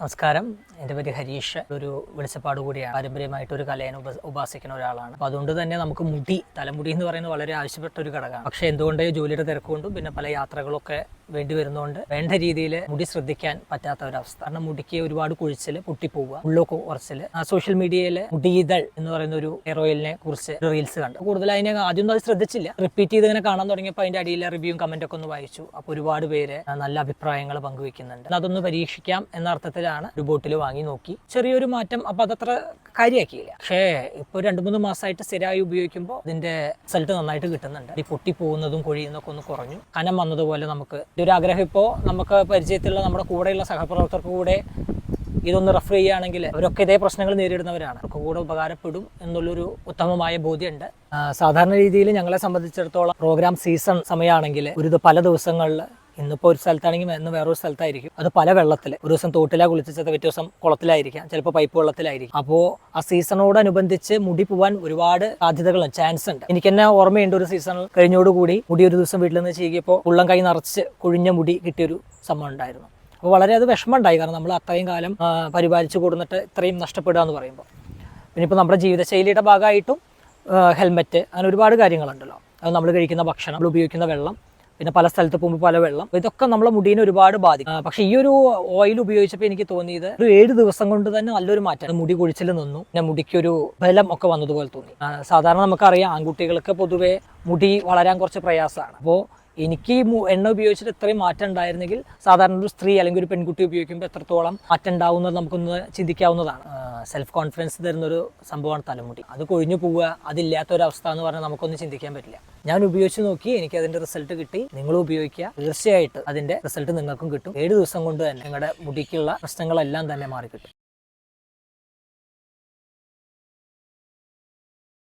നമസ്കാരം. എന്റെ പേര് ഹരീഷ്. ഒരു വെളിച്ചപ്പാട് കൂടിയാണ്. പാരമ്പര്യമായിട്ട് ഒരു കലയെ ഉപ- ഉപാസിക്കുന്ന ഒരാളാണ്. അപ്പോൾ അതുകൊണ്ട് തന്നെ നമുക്ക് മുടി തലമുടി എന്ന് പറയുന്നത് വളരെ ആവശ്യപ്പെട്ട ഒരു ഘടകമാണ്. പക്ഷേ എന്തുകൊണ്ട് ജോലിയുടെ തിരക്കുകൊണ്ടും പിന്നെ പല യാത്രകളൊക്കെ വേണ്ടി വരുന്നതുകൊണ്ട് വേണ്ട രീതിയിൽ മുടി ശ്രദ്ധിക്കാൻ പറ്റാത്ത ഒരവസ്ഥ കാരണം മുടിക്ക് ഒരുപാട് കുഴിച്ചിൽ പൊട്ടിപ്പോവുക ഉള്ളൊക്കെ കുറച്ചിൽ സോഷ്യൽ മീഡിയയിൽ മുടിയിതൾ എന്ന് പറയുന്ന ഒരു ഹെയർ ഓയിലിനെ കുറിച്ച് റീൽസ് കണ്ടു. കൂടുതൽ അതിനെ ആദ്യം അത് ശ്രദ്ധിച്ചില്ല. റിപ്പീറ്റ് ചെയ്ത് ഇങ്ങനെ കാണാൻ തുടങ്ങിയപ്പോൾ അതിന്റെ അടിയിലെ റിവ്യൂ കമന്റ് ഒക്കെ ഒന്ന് വായിച്ചു. അപ്പോൾ ഒരുപാട് പേര് നല്ല അഭിപ്രായങ്ങൾ പങ്കുവെക്കുന്നുണ്ട്. അതൊന്ന് പരീക്ഷിക്കാം എന്ന അർത്ഥത്തിലാണ് ഒരു ബോട്ടിൽ വാങ്ങി നോക്കി. ചെറിയൊരു മാറ്റം അപ്പൊ അതത്ര കാര്യമാക്കിയില്ല പക്ഷേ ഇപ്പോൾ രണ്ട് മൂന്ന് മാസമായിട്ട് സ്ഥിരമായി ഉപയോഗിക്കുമ്പോൾ ഇതിന്റെ റിസൾട്ട് നന്നായിട്ട് കിട്ടുന്നുണ്ട്. ഈ പൊട്ടി പോകുന്നതും കൊഴിയുന്നതൊക്കെ ഒന്ന് കുറഞ്ഞു. കനം വന്നതുപോലെ നമുക്ക് ഇതിന്റെ ഒരു ആഗ്രഹം ഇപ്പോൾ നമുക്ക് പരിചയത്തിലുള്ള നമ്മുടെ കൂടെയുള്ള സഹപ്രവർത്തകർക്ക് കൂടെ ഇതൊന്ന് റെഫർ ചെയ്യുകയാണെങ്കിൽ അവരൊക്കെ ഇതേ പ്രശ്നങ്ങൾ നേരിടുന്നവരാണ്. അവർക്ക് കൂടെ ഉപകാരപ്പെടും എന്നുള്ളൊരു ഉത്തമമായ ബോധ്യമുണ്ട്. സാധാരണ രീതിയിൽ ഞങ്ങളെ സംബന്ധിച്ചിടത്തോളം പ്രോഗ്രാം സീസൺ സമയമാണെങ്കിൽ ഒരു പല ദിവസങ്ങളിൽ ഇന്നിപ്പോൾ ഒരു സ്ഥലത്താണെങ്കിൽ ഇന്ന് വേറൊരു സ്ഥലത്തായിരിക്കും. അത് പല വെള്ളത്തിൽ ഒരു ദിവസം തോട്ടിലാ കുളിച്ചത് പിറ്റേ ദിവസം കുളത്തിലായിരിക്കാം. ചിലപ്പോൾ പൈപ്പ് വെള്ളത്തിലായിരിക്കും. അപ്പോൾ ആ സീസണോടനുബന്ധിച്ച് മുടി പോവാൻ ഒരുപാട് സാധ്യതകളുണ്ട് ചാൻസ് ഉണ്ട്. എനിക്ക് തന്നെ ഓർമ്മയുണ്ട് ഒരു സീസൺ കഴിഞ്ഞോടുകൂടി മുടി ഒരു ദിവസം വീട്ടിൽ നിന്ന് ചെയ്യുമ്പോൾ ഉള്ളം കൈ നിറച്ച് കുഴിഞ്ഞ മുടി കിട്ടിയൊരു സംഭവം ഉണ്ടായിരുന്നു. അപ്പോൾ വളരെ അത് വിഷമമുണ്ടായി. കാരണം നമ്മൾ അത്രയും കാലം പരിപാലിച്ചു കൊടുത്തിട്ട് ഇത്രയും നഷ്ടപ്പെടുക എന്ന് പറയുമ്പോൾ പിന്നെ ഇപ്പോൾ നമ്മുടെ ജീവിതശൈലിയുടെ ഭാഗമായിട്ടും ഹെൽമെറ്റ് അങ്ങനെ ഒരുപാട് കാര്യങ്ങളുണ്ടല്ലോ. അത് നമ്മൾ കഴിക്കുന്ന ഭക്ഷണം നമ്മൾ ഉപയോഗിക്കുന്ന വെള്ളം പിന്നെ പല സ്ഥലത്ത് പോകുമ്പോൾ പല വെള്ളം. ഇതൊക്കെ നമ്മളെ മുടീനെ ഒരുപാട് ബാധിക്കും. പക്ഷെ ഈ ഒരു ഓയിൽ ഉപയോഗിച്ചപ്പോൾ എനിക്ക് തോന്നിയത് ഒരു ഏഴ് ദിവസം കൊണ്ട് തന്നെ നല്ലൊരു മാറ്റം. മുടി കുഴിച്ചിൽ നിന്നു. പിന്നെ മുടിക്കൊരു ബലം ഒക്കെ വന്നതുപോലെ തോന്നി. സാധാരണ നമുക്കറിയാം ആൺകുട്ടികൾക്ക് പൊതുവെ മുടി വളരാൻ കുറച്ച് പ്രയാസമാണ്. അപ്പോൾ എനിക്ക് എണ്ണ ഉപയോഗിച്ചിട്ട് ഇത്രയും മാറ്റം ഉണ്ടായിരുന്നെങ്കിൽ സാധാരണ ഒരു സ്ത്രീ അല്ലെങ്കിൽ ഒരു പെൺകുട്ടി ഉപയോഗിക്കുമ്പോൾ എത്രത്തോളം മാറ്റം ഉണ്ടാവുന്നത് നമുക്കൊന്ന് ചിന്തിക്കാവുന്നതാണ്. സെൽഫ് കോൺഫിഡൻസ് തരുന്നൊരു സംഭവമാണ് തലമുടി. അത് കൊഴിഞ്ഞു പോവുക അതില്ലാത്ത ഒരു അവസ്ഥ എന്ന് പറഞ്ഞാൽ നമുക്കൊന്നും ചിന്തിക്കാൻ പറ്റില്ല. ഞാൻ ഉപയോഗിച്ച് നോക്കി എനിക്ക് അതിന്റെ റിസൾട്ട് കിട്ടി. നിങ്ങൾ ഉപയോഗിക്കുക. തീർച്ചയായിട്ടും അതിന്റെ റിസൾട്ട് നിങ്ങൾക്കും കിട്ടും. ഏഴ് ദിവസം കൊണ്ട് തന്നെ നിങ്ങളുടെ മുടിക്കുള്ള പ്രശ്നങ്ങളെല്ലാം തന്നെ മാറി കിട്ടും